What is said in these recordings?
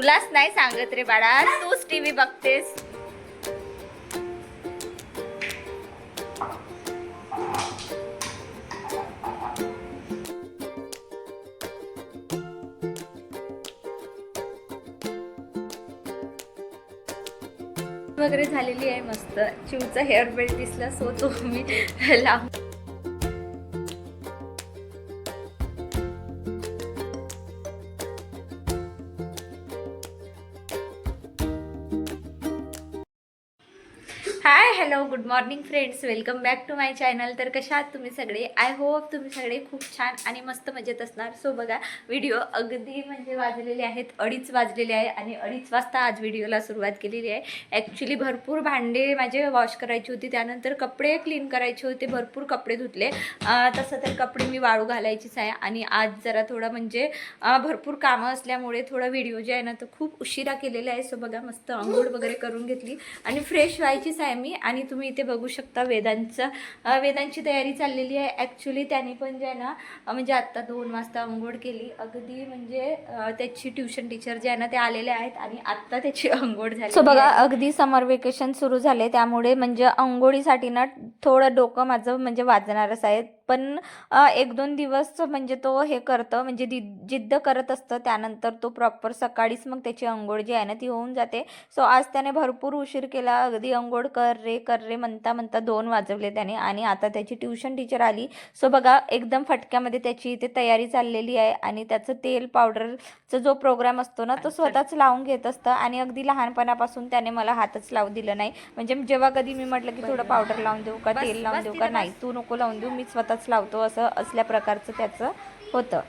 तुलाच नाही सांगत रे बाळा तूच टीव्ही बघतेस. वगैरे झालेली आहे मस्त. चिवचा हेअर बेल्ट दिसला सो तो मी लावून hi hello good morning friends welcome back to my channel तर कशा आहात तुम्ही सगळे? आय होप तुम्ही सगळे खूप छान आणि मस्त मजेत असणार. सो बघा व्हिडिओ अगदी म्हणजे वाजलेले आहेत. अडीच वाजलेले आहे आणि अडीच वाजता आज व्हिडिओला सुरुवात केलेली आहे. ॲक्च्युली भरपूर भांडे माझे वॉश करायची होती. त्यानंतर कपडे क्लीन करायचे होते. भरपूर कपडे धुतले. तसं तर कपडे मी वाळू घालायचीच आहे आणि आज जरा थोडं म्हणजे भरपूर कामं असल्यामुळे थोडा व्हिडिओ जे आहे ना तो खूप उशिरा केलेला आहे. सो बघा मस्त आंघोळ वगैरे करून घेतली आणि फ्रेश व्हायचीच आहे. मी आणि तुम्ही इथे बघू शकता वेदांचं वेदांची तयारी चाललेली आहे. ॲक्च्युली त्याने पण जे आहे ना म्हणजे आत्ता दोन वाजता आंघोळ केली. अगदी म्हणजे त्याची ट्युशन टीचर जे आहे ना ते आलेले आहेत आणि आत्ता त्याची आंघोळ झाली सो बघा अगदी समर वेकेशन सुरू झाले. त्यामुळे म्हणजे आंघोळीसाठी ना थोडं डोकं माझं म्हणजे वाजणारच आहे. पण एक दोन दिवस म्हणजे तो हे करतं म्हणजे जिद्द करत असतं. त्यानंतर तो प्रॉपर सकाळीच मग त्याची अंघोळ जी आहे ना ती होऊन जाते. सो आज त्याने भरपूर उशीर केला. अगदी अंघोळ कर रे कर रे म्हणता म्हणता दोन वाजवले त्याने. आणि आता त्याची ट्युशन टीचर आली. सो बघा एकदम फटक्यामध्ये त्याची इथे तयारी चाललेली आहे. आणि त्याचं तेल पावडरचा जो प्रोग्राम असतो ना तो स्वतःच लावून घेत असतं. आणि अगदी लहानपणापासून त्याने मला हातच लावू दिलं नाही. म्हणजे जेव्हा कधी मी म्हटलं की थोडं पावडर लावून देऊ का तेल लावून देऊ का. नाही तू नको लावून देऊ. मी स्वतःच लावतो असं असल्या प्रकारचं त्याचं होतं.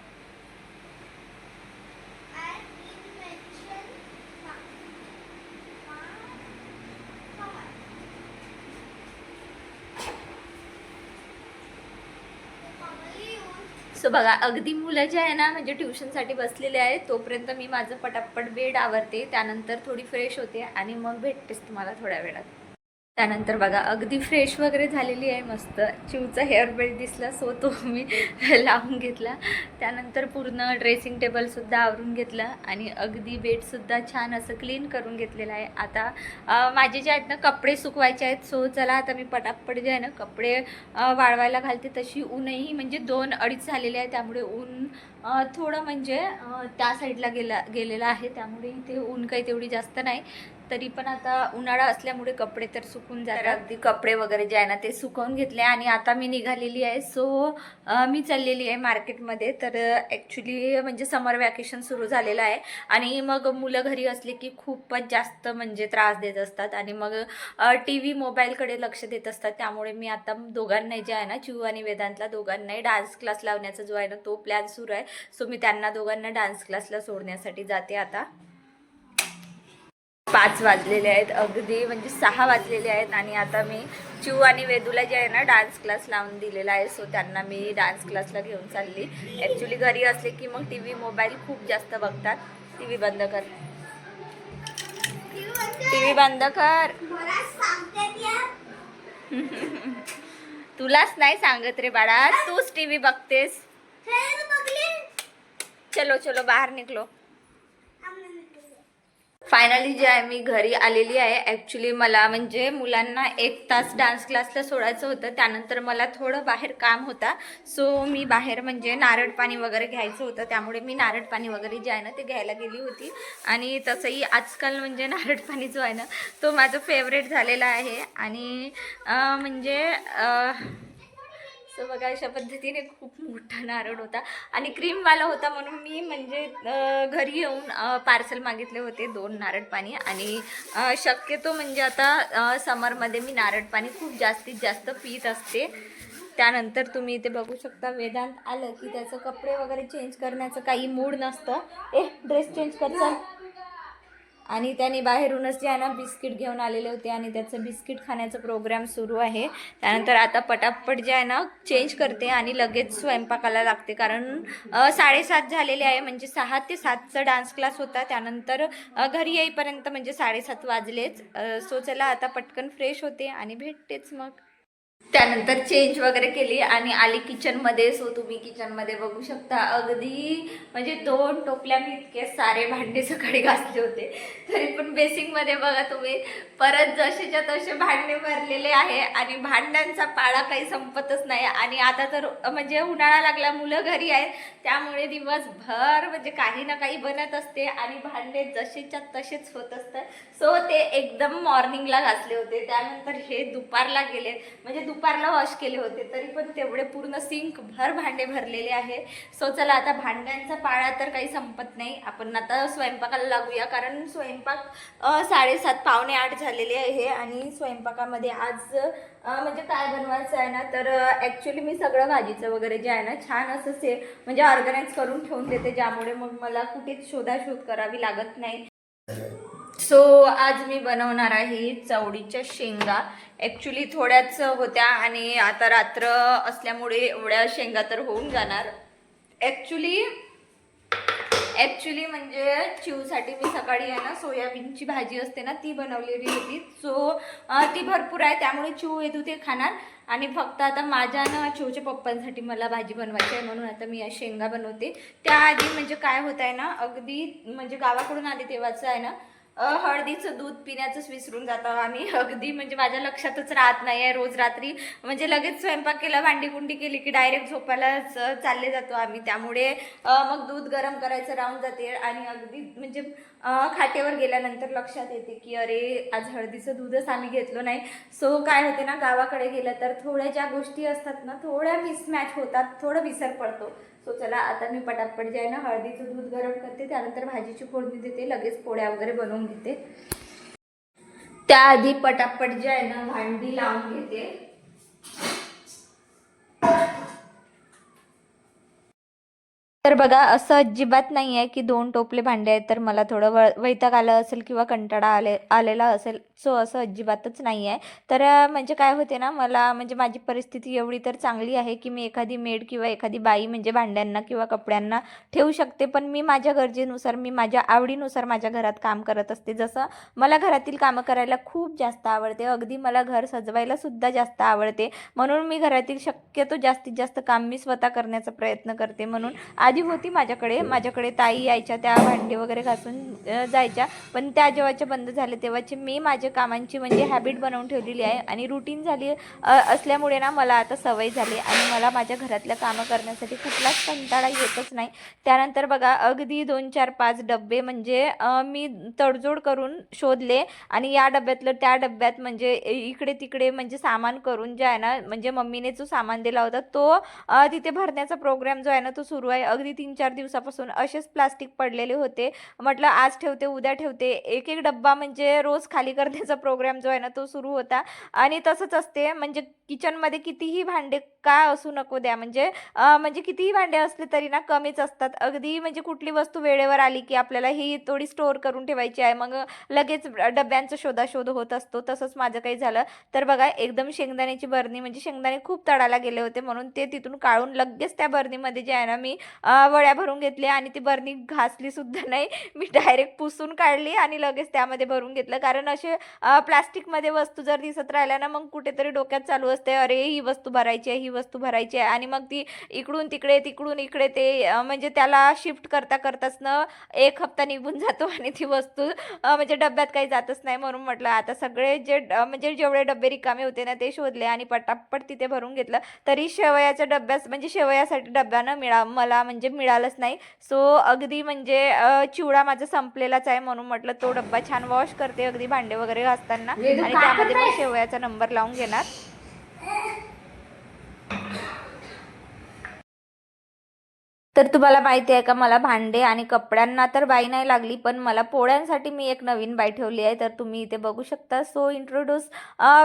सो बघा अगदी मुलं जे आहे ना म्हणजे ट्युशनसाठी बसलेले आहेत तोपर्यंत मी माझं पटापट बेड आवरते त्यानंतर थोडी फ्रेश होते आणि मग भेटतेच तुम्हाला थोड्या वेळात. त्यानंतर बघा अगदी फ्रेश वगैरे झालेली आहे मस्त. चिवचा हेअर बेल्ट दिसला सो तो मी लावून घेतला. त्यानंतर पूर्ण ड्रेसिंग टेबलसुद्धा आवरून घेतलं आणि अगदी बेडसुद्धा छान असं क्लीन करून घेतलेलं आहे. आता माझे जे आहेत ना कपडे सुकवायचे आहेत सो चला आता मी पटापट जे आहे ना कपडे वाळवायला घालते तशी ऊनही म्हणजे दोन अडीच झालेले आहे त्यामुळे ऊन थोडं म्हणजे त्या साईडला गेला गेलेलं आहे. त्यामुळे इथे ऊन काही तेवढी जास्त नाही. तरी पण आता उन्हाळा असल्यामुळे कपडे तर सुकून जातात. अगदी कपडे वगैरे जे आहे ना ते सुकवून घेतले. आणि आता मी निघालेली आहे. सो मी चाललेली आहे मार्केटमध्ये. तर ॲक्च्युली म्हणजे समर वॅकेशन सुरू झालेलं आहे. आणि मग मुलं घरी असले की खूपच जास्त म्हणजे त्रास देत असतात. आणि मग टी व्ही मोबाईलकडे लक्ष देत असतात. त्यामुळे मी आता दोघांनाही जे आहे ना चिऊ आणि वेदांतला दोघांनाही डान्स क्लास लावण्याचा जो आहे ना तो प्लॅन सुरू आहे. सो मी त्यांना दोघांना डान्स क्लासला सोडण्यासाठी जाते आता. पाच वाजलेले आहेत अगदी म्हणजे सहा वाजलेले आहेत आणि आता मी चिऊ आणि वेदूला जे आहे ना डान्स क्लास लावून दिलेला आहे सो त्यांना मी डान्स क्लासला घेऊन चालली. ॲक्च्युली घरी असले की मग टी व्ही मोबाईल खूप जास्त बघतात. टी व्ही बंद कर. टी व्ही बंद कर. तुलाच नाही सांगत रे बाळा तूच टी व्ही बघतेस. चलो चलो बाहेर निघलो. फायनली जे आहे मी घरी आलेली आहे. ॲक्च्युली मला म्हणजे मुलांना एक तास डान्स क्लासला सोडायचं होतं. त्यानंतर मला थोडं बाहेर काम होता. सो मी बाहेर म्हणजे नारळ पाणी वगैरे घ्यायचं होतं. त्यामुळे मी नारळ पाणी वगैरे जे आहे ना ते घ्यायला गेली होती. आणि तसंही आजकाल म्हणजे नारळ पाणी जो आहे ना तो माझं फेवरेट झालेला आहे. आणि म्हणजे सो बघा अशा पद्धतीने खूप मोठा नारळ होता. आणि क्रीमवाला होता म्हणून मी म्हणजे घरी येऊन पार्सल मागितले होते दोन नारळ पाणी. आणि शक्यतो म्हणजे आता समरमध्ये मी नारळ पाणी खूप जास्तीत जास्त पित असते. त्यानंतर तुम्ही इथे बघू शकता वेदांत आलं की त्याचं कपडे वगैरे चेंज करण्याचं काही मूड नसतं. ए ड्रेस चेंज करता आणि त्याने बाहेरूनच जे आहे ना बिस्किट घेऊन आलेले होते आणि त्याचं बिस्किट खाण्याचा प्रोग्राम सुरू आहे. त्यानंतर आता पटापट जे आहे ना चेंज करते आणि लगेच स्वयंपाकाला लागते. कारण साडेसात झालेले आहे म्हणजे सहा ते सातचा डान्स क्लास होता. त्यानंतर घरी येईपर्यंत म्हणजे साडेसात वाजलेच. सो चला आता पटकन फ्रेश होते आणि भेटतेच मग. त्यानंतर चेंज वगैरे केली आणि आली किचनमध्ये सो तुम्ही किचनमध्ये बघू शकता. अगदी म्हणजे दोन टोपल्या मी इतके सारे भांडे सकाळी घासले होते. तरी पण बेसिंगमध्ये बघा तुम्ही परत जसेच्या तसे भांडे भरलेले आहे आणि भांड्यांचा पाळा काही संपतच नाही. आणि आता तर म्हणजे उन्हाळा लागला मुलं घरी आहेत. त्यामुळे दिवसभर म्हणजे काही ना काही बनत असते आणि भांडे जसेच्या तसेच होत असतात. सो ते एकदम मॉर्निंगला घासले होते. त्यानंतर हे दुपारला गेले. म्हणजे दुपारला वॉश केले होते तरी पण तेवढे पूर्ण सिंक भर भांडे भरलेले आहे. सो चला आता भांड्यांचा पाळा तर काही संपत नाही. आपण आता स्वयंपाकाला लागूया कारण स्वयंपाक साडेसात पावणे आठ झालेले आहे आणि स्वयंपाकामध्ये आज म्हणजे काय बनवायचं आहे ना तर ॲक्च्युली मी सगळं भाजीचं वगैरे जे आहे ना छान असं से म्हणजे ऑर्गनाईज करून ठेवून देते ज्यामुळे मग मला कुठेच शोधाशोध करावी लागत नाही. सो आज मी बनवणार आहे चवडीच्या शेंगा. ॲक्च्युली थोड्याच होत्या आणि आता रात्र असल्यामुळे एवढ्या शेंगा तर होऊन जाणार. ॲक्च्युली ॲक्च्युली म्हणजे चिवसाठी मी सकाळी आहे ना सोयाबीनची भाजी असते ना ती बनवलेली होती. सो ती भरपूर आहे त्यामुळे चिव येतो ते खाणार. आणि फक्त आता माझ्या ना चिवच्या पप्पांसाठी मला भाजी बनवायची आहे म्हणून आता मी या शेंगा बनवते. त्याआधी म्हणजे काय होत आहे ना अगदी म्हणजे गावाकडून आले तेव्हाचं आहे ना हळदीचं दूध पिण्याचंच विसरून जातो आम्ही. अगदी म्हणजे माझ्या लक्षातच राहत नाही आहे रोज रात्री. म्हणजे लगेच स्वयंपाक केला भांडी कुंडी केली की डायरेक्ट झोपायलाच चालले जातो आम्ही. त्यामुळे मग दूध गरम करायचं राहून जाते आणि अगदी म्हणजे खाटेवर गेल्यानंतर लक्षात येते की अरे आज हळदीचं दूधच आम्ही घेतलो नाही. सो काय होते ना गावाकडे गेलं तर थोड्या ज्या गोष्टी असतात ना थोड्या मिसमॅच होतात थोडं विसर पडतो. सो चला आता मी पटापट जे आहे ना हळदीचं दूध गरम करते त्यानंतर भाजीची फोडणी देते लगेच पोळ्या वगैरे बनवून घेते. त्याआधी पटापट जे आहे ना भांडी लावून घेते. तर बघा असं अजिबात नाही आहे की दोन टोपले भांडे आहेत तर मला थोडं व वैताग आलं असेल किंवा कंटाळा आले आलेला असेल. सो असं अजिबातच नाही आहे तर म्हणजे काय होते ना मला म्हणजे माझी परिस्थिती एवढी तर चांगली आहे की मी एखादी मेड किंवा एखादी बाई म्हणजे भांड्यांना किंवा कपड्यांना ठेवू शकते. पण मी माझ्या गरजेनुसार मी माझ्या आवडीनुसार माझ्या घरात काम करत असते. जसं मला घरातील कामं करायला खूप जास्त आवडते. अगदी मला घर सजवायला सुद्धा जास्त आवडते. म्हणून मी घरातील शक्यतो जास्तीत जास्त काम मी स्वतः करण्याचा प्रयत्न करते. म्हणून आधी होती माझ्याकडे. माझ्याकडे ताई यायच्या त्या भांडी वगैरे घासून जायच्या. पण त्या जेव्हाच्या बंद झाले तेव्हाची मी माझ्या कामांची म्हणजे हॅबिट बनवून ठेवलेली आहे आणि रुटीन झाली असल्यामुळे ना मला आता सवय झाली आणि मला माझ्या घरातल्या कामं करण्यासाठी कुठलाच कंटाळा येतच नाही. त्यानंतर बघा अगदी दोन चार पाच डबे म्हणजे मी तडजोड करून शोधले आणि या डब्यातलं त्या डब्यात म्हणजे इकडे तिकडे म्हणजे सामान करून जे आहे ना म्हणजे मम्मीने जो सामान दिला होता तो तिथे भरण्याचा प्रोग्राम जो आहे ना तो सुरू आहे. अगदी तीन चार दिवसापासून असेच प्लास्टिक पडलेले होते. म्हटलं आज ठेवते उद्या ठेवते. एक एक डब्बा म्हणजे रोज खाली करण्याचा प्रोग्राम जो आहे ना तो सुरू होता. आणि तसंच असते. म्हणजे किचनमध्ये कितीही भांडे का असू नको द्या म्हणजे म्हणजे कितीही भांडे असले तरी ना कमीच असतात. अगदी म्हणजे कुठली वस्तू वेळेवर आली की आपल्याला ही थोडी स्टोअर करून ठेवायची आहे मग लगेच डब्यांचा शोधाशोध होत असतो. तसंच माझं काही झालं तर बघा एकदम शेंगदाण्याची बरणी म्हणजे शेंगदाणे खूप तळाला गेले होते म्हणून ते तिथून काढून लगेच त्या बरणीमध्ये जे आहे ना मी वड्या भरून घेतले आणि ती बरणी घासली सुद्धा नाही. मी डायरेक्ट पुसून काढली आणि लगेच त्यामध्ये भरून घेतलं. कारण असे प्लास्टिकमध्ये वस्तू जर दिसत राहिल्या ना मग कुठेतरी डोक्यात चालू असते. अरे ही वस्तू भरायची आहे ही वस्तू भरायची आहे. आणि मग ती इकडून तिकडे तिकडून इकडे ते म्हणजे त्याला शिफ्ट करता करताच न एक हप्ता निघून जातो आणि ती वस्तू म्हणजे डब्यात काही जातच नाही म्हणून म्हटलं आता सगळे जे म्हणजे जेवढे डबे रिकामे होते ना ते शोधले आणि पटापट तिथे भरून घेतलं तरी शेवयाच्या डब्यास म्हणजे शेवयासाठी डब्यानं मिळा मला म्हणजे मिळालंच नाही. सो अगदी म्हणजे चिवडा माझा संपलेलाच आहे म्हणून म्हटलं तो डब्बा छान वॉश करते अगदी भांडे वगैरे घासताना आणि त्यामध्ये मग शेवयाचा नंबर लावून घेणार. तर तुम्हाला माहिती आहे का मला भांडे आणि कपड्यांना तर बाई नाही लागली पण मला पोळ्यांसाठी मी एक नवीन बाई ठेवली आहे. तर तुम्ही इथे बघू शकता. सो इंट्रोड्यूस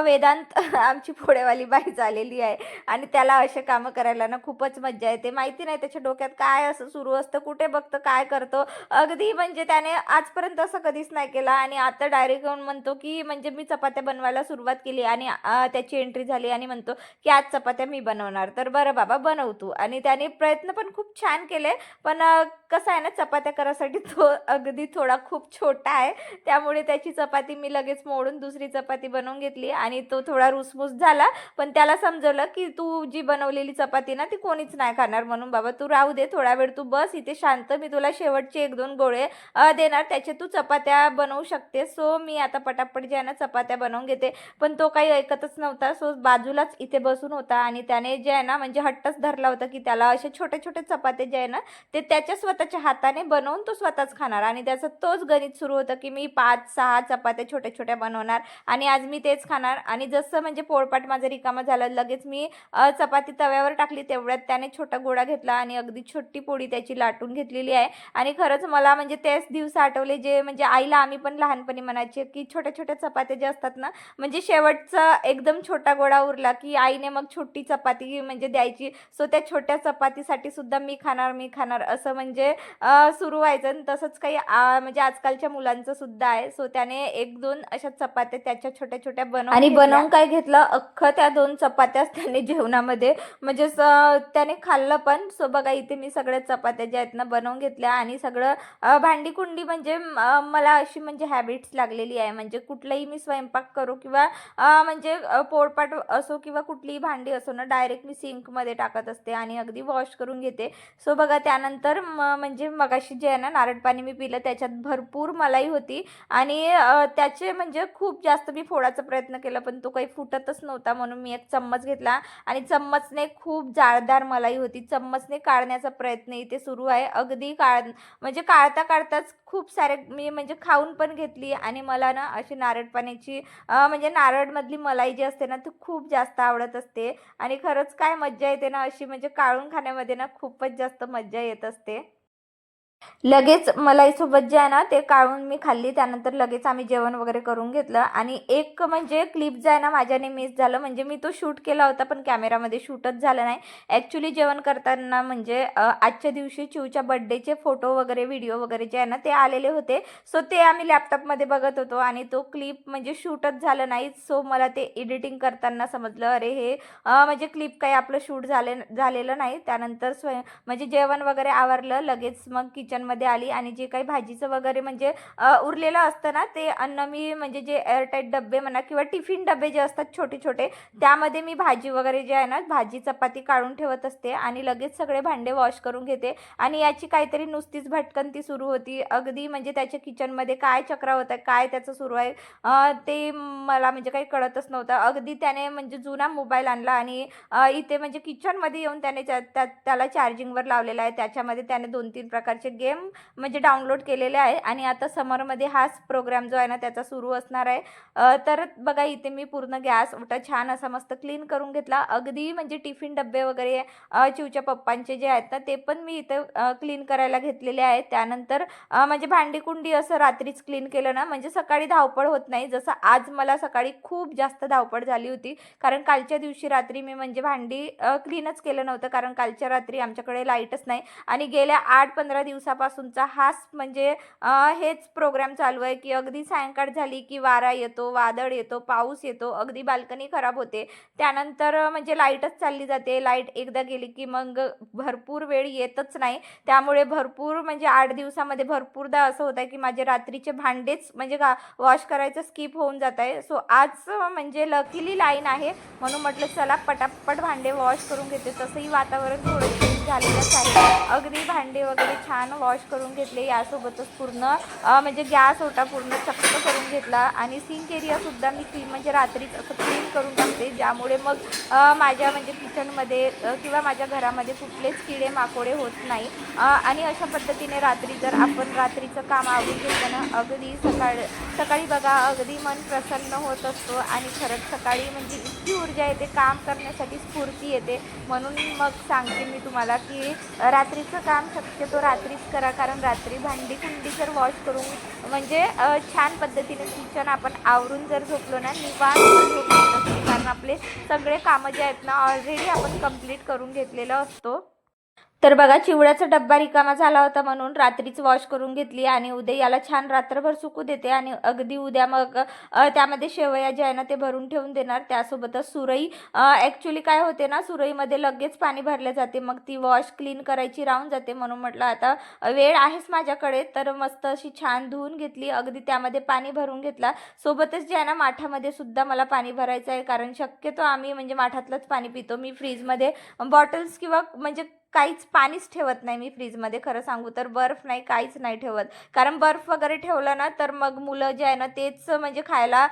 वेदांत आमची पोळेवाली बाई झालेली आहे. आणि त्याला असे कामं करायला ना खूपच मज्जा येते. माहिती नाही त्याच्या डोक्यात काय असं सुरू असतं कुठे बघतं काय करतो. अगदी म्हणजे त्याने आजपर्यंत असं कधीच नाही केलं. आणि आता डायरेक्ट येऊन म्हणतो की म्हणजे मी चपात्या बनवायला सुरुवात केली आणि त्याची एंट्री झाली आणि म्हणतो की आज चपात्या मी बनवणार. तर बरं बाबा बनव तू. आणि त्याने प्रयत्न पण खूप छान केले पण कसं आहे ना चपात्या करायसाठी तो अगदी थोडा खूप छोटा आहे. त्यामुळे त्याची चपाती मी लगेच मोडून दुसरी चपाती बनवून घेतली आणि तो थोडा रुसमुस झाला. पण त्याला समजवलं की तू जी बनवलेली चपाती ना ती कोणीच नाही खाणार म्हणून बाबा तू राहू दे थोडा वेळ तू बस इथे शांत मी तुला शेवटचे एक दोन गोळे अ, देणार त्याचे तू चपात्या बनवू शकते. सो मी आता पटापट जे आहे ना चपात्या बनवून घेते. पण तो काही ऐकतच नव्हता सो बाजूलाच इथे बसून होता आणि त्याने जे आहे ना म्हणजे हट्टच धरला होता की त्याला असे छोटे छोटे चपाते जे आहे ना ते त्याच्या स्वतःच्या हाताने बनवून तो स्वतःच खाणार. आणि त्याचं तोच गणित सुरू होतं की मी पाच सहा चपात्या छोट्या छोट्या बनवणार आणि आज मी तेच खाणार. आणि जसं म्हणजे पोळपाट माझं रिकामा झालं लगेच मी चपाती तव्यावर टाकली तेवढ्यात त्याने छोटा गोळा घेतला आणि अगदी छोटी पोळी त्याची लाटून घेतलेली आहे. आणि खरंच मला म्हणजे तेच दिवस आठवले जे म्हणजे आईला आम्ही पण लहानपणी म्हणायचे की छोट्या छोट्या चपात्या जे असतात ना म्हणजे शेवटचा एकदम छोटा गोळा उरला की आईने मग छोटी चपाती म्हणजे द्यायची. सो त्या छोट्या चपातीसाठी सुद्धा मी खाणार मी खाणार असं म्हणजे अ, सुरू व्हायचं आणि तसंच काही म्हणजे आजकालच्या मुलांचं सुद्धा आहे. सो त्याने एक दोन अशा चपात्या त्याच्या छोट्या छोट्या बनवून आणि बनवून काय घेतलं? अख्खं त्या दोन चपात्याच त्याने जेवणामध्ये म्हणजे त्याने खाल्लं पण. सो बघा इथे मी सगळ्या चपात्या ज्या आहेत ना बनवून घेतल्या. आणि सगळं भांडी कुंडी म्हणजे मला अशी म्हणजे हॅबिट्स लागलेली आहे. म्हणजे कुठलाही मी स्वयंपाक करू किंवा म्हणजे पोळपाट असो किंवा कुठलीही भांडी असो ना डायरेक्ट मी सिंकमध्ये टाकत असते आणि अगदी वॉश करून घेते. सो बघा त्यानंतर म्हणजे मगाशी जे आहे ना नारळ पाणी मी पिलं त्याच्यात भरपूर मलाई होती. आणि त्याचे म्हणजे खूप जास्त मी फोडायचा प्रयत्न केला पण तो काही फुटतच नव्हता म्हणून मी एक चम्मच घेतला. आणि चम्मचने खूप जाळदार मलाई होती. चम्मचने काढण्याचा प्रयत्न इथे सुरू आहे. अगदी काळ म्हणजे काढता काढताच खूप सारे मी म्हणजे खाऊन पण घेतली. आणि मला ना अशी नारळ पाण्याची म्हणजे नारळमधली मलाई जी असते ना ती खूप जास्त आवडत असते. आणि खरंच काय मज्जा येते ना अशी म्हणजे काढून खाण्यामध्ये ना खूपच जास्त मज्जा येत असते. लगेच मलाईसोबत जे आहे ना ते काढून मी खाल्ली. त्यानंतर लगेच आम्ही जेवण वगैरे करून घेतलं. आणि एक म्हणजे क्लिप जे आहे ना माझ्याने मिस झालं. म्हणजे मी तो शूट केला होता पण कॅमेरामध्ये शूटच झालं नाही. ॲक्च्युली जेवण करताना म्हणजे आजच्या दिवशी चिवच्या बड्डेचे फोटो वगैरे व्हिडिओ वगैरे जे आहे ना ते आलेले होते. सो ते आम्ही लॅपटॉपमध्ये बघत होतो आणि तो क्लिप म्हणजे शूटच झालं नाही. सो मला ते एडिटिंग करताना समजलं अरे हे म्हणजे क्लिप काही आपलं शूट झाले झालेलं नाही. त्यानंतर स्वयं म्हणजे जेवण वगैरे आवरलं. लगेच मग किचनमध्ये आली आणि जे काही भाजीचं वगैरे म्हणजे उरलेलं असतं ना ते अन्न मी म्हणजे जे एअरटाईट डबे म्हणा किंवा टिफिन डबे जे असतात छोटे छोटे त्यामध्ये मी भाजी वगैरे जे आहे ना भाजी चपाती काढून ठेवत असते आणि लगेच सगळे भांडे वॉश करून घेते आणि याची काहीतरी नुसतीच भटकंती सुरू होती. अगदी म्हणजे त्याच्या किचनमध्ये काय चक्रा होत आहे काय त्याचं सुरू आहे ते मला म्हणजे काही कळतच नव्हतं. अगदी त्याने म्हणजे जुना मोबाईल आणला आणि इथे म्हणजे किचनमध्ये येऊन त्याने त्या त्या- त्याला चार्जिंगवर लावलेला आहे. त्याच्यामध्ये त्याने दोन तीन प्रकारचे गेम म्हणजे डाउनलोड केलेले आहे आणि आता समरमध्ये हाच प्रोग्राम जो आहे ना त्याचा सुरू असणार आहे. तर बघा इथे मी पूर्ण गॅस ओटा छान असा मस्त क्लीन करून घेतला. अगदी म्हणजे टिफिन डबे वगैरे चिवच्या पप्पांचे जे आहेत ना ते पण मी इथं क्लीन करायला घेतलेले आहेत. त्यानंतर म्हणजे भांडी कुंडी असं रात्रीच क्लीन केलं ना म्हणजे सकाळी धावपळ होत नाही. जसं आज मला सकाळी खूप जास्त धावपळ झाली होती कारण कालच्या दिवशी रात्री मी म्हणजे भांडी क्लीनच केलं नव्हतं कारण कालच्या रात्री आमच्याकडे लाईटच नाही. आणि गेल्या आठ पंधरा दिवस दिवसापासूनचा हाच म्हणजे हेच प्रोग्राम चालू आहे की अगदी सायंकाळ झाली की वारा येतो वादळ येतो पाऊस येतो अगदी बाल्कनी खराब होते. त्यानंतर म्हणजे लाईटच चालली जाते. लाइट एकदा गेली की मग भरपूर वेळ येतच नाही. त्यामुळे भरपूर म्हणजे आठ दिवसामध्ये भरपूरदा असं होतं आहे की माझे रात्रीचे भांडेच म्हणजे का वॉश करायचं स्किप होऊन जात आहे. सो आज म्हणजे लकीली लाईन आहे. म्हणून म्हटलं चला पटापट भांडे वॉश करून घेते. तसंही वातावरण थोडं झालेलंच आहे अगदी भांडे वगैरे छान वॉश करून घेतले. यासोबतच पूर्ण म्हणजे गॅस होता पूर्ण चक्क करून घेतला आणि सिंक एरियासुद्धा मी क्लीन म्हणजे रात्रीच असं क्लीन करून टाकते. ज्यामुळे मग माझ्या म्हणजे किचनमध्ये किंवा माझ्या घरामध्ये कुठलेच किडे माकोडे होत नाही. आणि अशा पद्धतीने रात्री जर आपण रात्रीचं काम आवडून घेतलं ना अगदी सकाळ सकाळी बघा अगदी मन प्रसन्न होत असतो आणि खरंच सकाळी म्हणजे इतकी ऊर्जा येते काम करण्यासाठी स्फूर्ती येते. म्हणून मग सांगते मी तुम्हाला की रात्रीचं काम शक्यतो रात्रीच करा कारण रात्री भांडी कुंडी जर वॉश करून म्हणजे छान पद्धतीने किचन आपण आवरून जर झोपलो ना निवांत झोप असते कारण आपले सगळे कामं जे आहेत ना ऑलरेडी आपण कंप्लीट करून घेतलेलं असतो. तर बघा चिवड्याचा डब्बा रिकामा झाला होता म्हणून रात्रीच वॉश करून घेतली आणि उद्या याला छान रात्रभर सुकू देते आणि अगदी उद्या मग त्यामध्ये शेवया जे आहे ना ते भरून ठेवून देणार. त्यासोबतच सुरई ॲक्च्युली काय होते ना सुरईमध्ये लगेच पाणी भरले जाते. मग ती वॉश क्लीन करायची राहून जाते म्हणून म्हटलं आता वेळ आहेच माझ्याकडे. तर मस्त अशी छान धुवून घेतली अगदी त्यामध्ये पाणी भरून घेतला. सोबतच जे आहे ना माठामध्ये सुद्धा मला पाणी भरायचं आहे कारण शक्यतो आम्ही म्हणजे माठातलंच पाणी पितो. मी फ्रीजमध्ये बॉटल्स किंवा म्हणजे काहीच पाणीच ठेवत नाही मी फ्रीजमध्ये. खरं सांगू तर बर्फ नाही काहीच नाही ठेवत. कारण बर्फ वगैरे ठेवलं ना तर मग मुलं जे आहे ना तेच म्हणजे खायला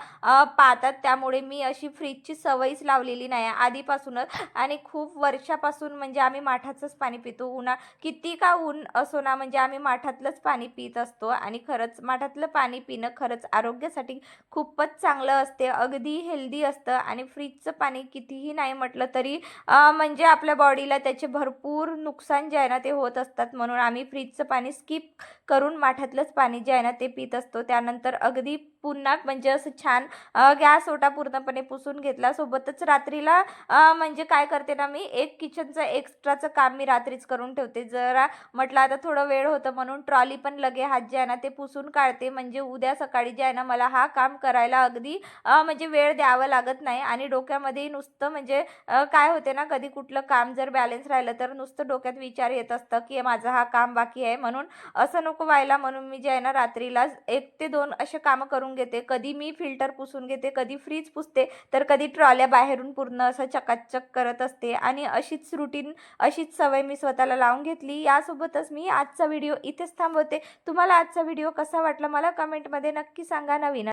पाहतात त्यामुळे मी अशी फ्रीजची सवयीच लावलेली नाही आहे. आधीपासूनच. आणि खूप वर्षापासून म्हणजे आम्ही माठाचंच पाणी पितो. उन्हा किती का ऊन असो ना म्हणजे आम्ही माठातलंच पाणी पित असतो. आणि खरंच माठातलं पाणी पिणं खरंच आरोग्यासाठी खूपच चांगलं असते. अगदी हेल्दी असतं. आणि फ्रीजचं पाणी कितीही नाही म्हटलं तरी म्हणजे आपल्या बॉडीला त्याचे भरपूर नुकसान जे आहे ना ते होत असतात. म्हणून आम्ही फ्रीजचं पाणी स्किप करून माठातलंच पाणी जे आहे ना ते पित असतो. त्यानंतर अगदी पुन्हा म्हणजे असं छान गॅस ओटा पूर्णपणे पुसून घेतला. सोबतच रात्रीला म्हणजे काय करते ना मी एक किचनचं एक्स्ट्राचं काम मी रात्रीच करून ठेवते. जरा म्हटलं आता थोडं वेळ होतं म्हणून ट्रॉली पण लगे हात जे आहे ना ते पुसून काढते. म्हणजे उद्या सकाळी जे आहे ना मला हा काम करायला अगदी म्हणजे वेळ द्यावा लागत नाही. आणि डोक्यामध्ये नुसतं म्हणजे काय होते ना कधी कुठलं काम जर बॅलन्स राहिलं तर नुसतं डोक्यात विचार येत असतं की माझं हा काम बाकी आहे म्हणून असं नको व्हायला म्हणून मी जे आहे ना रात्रीला एक ते दोन असे कामं करून घेते. कधी मी फिल्टर पुसून घेते कधी फ्रीज पुसते तर कधी ट्रॉल्या बाहेरून पूर्ण असं चकाचक करत असते. आणि अशीच रुटीन अशीच सवय मी स्वतःला लावून घेतली. यासोबतच मी आजचा व्हिडिओ इथेच थांबवते. तुम्हाला आजचा व्हिडिओ कसा वाटला मला कमेंटमध्ये नक्की सांगा. नवीन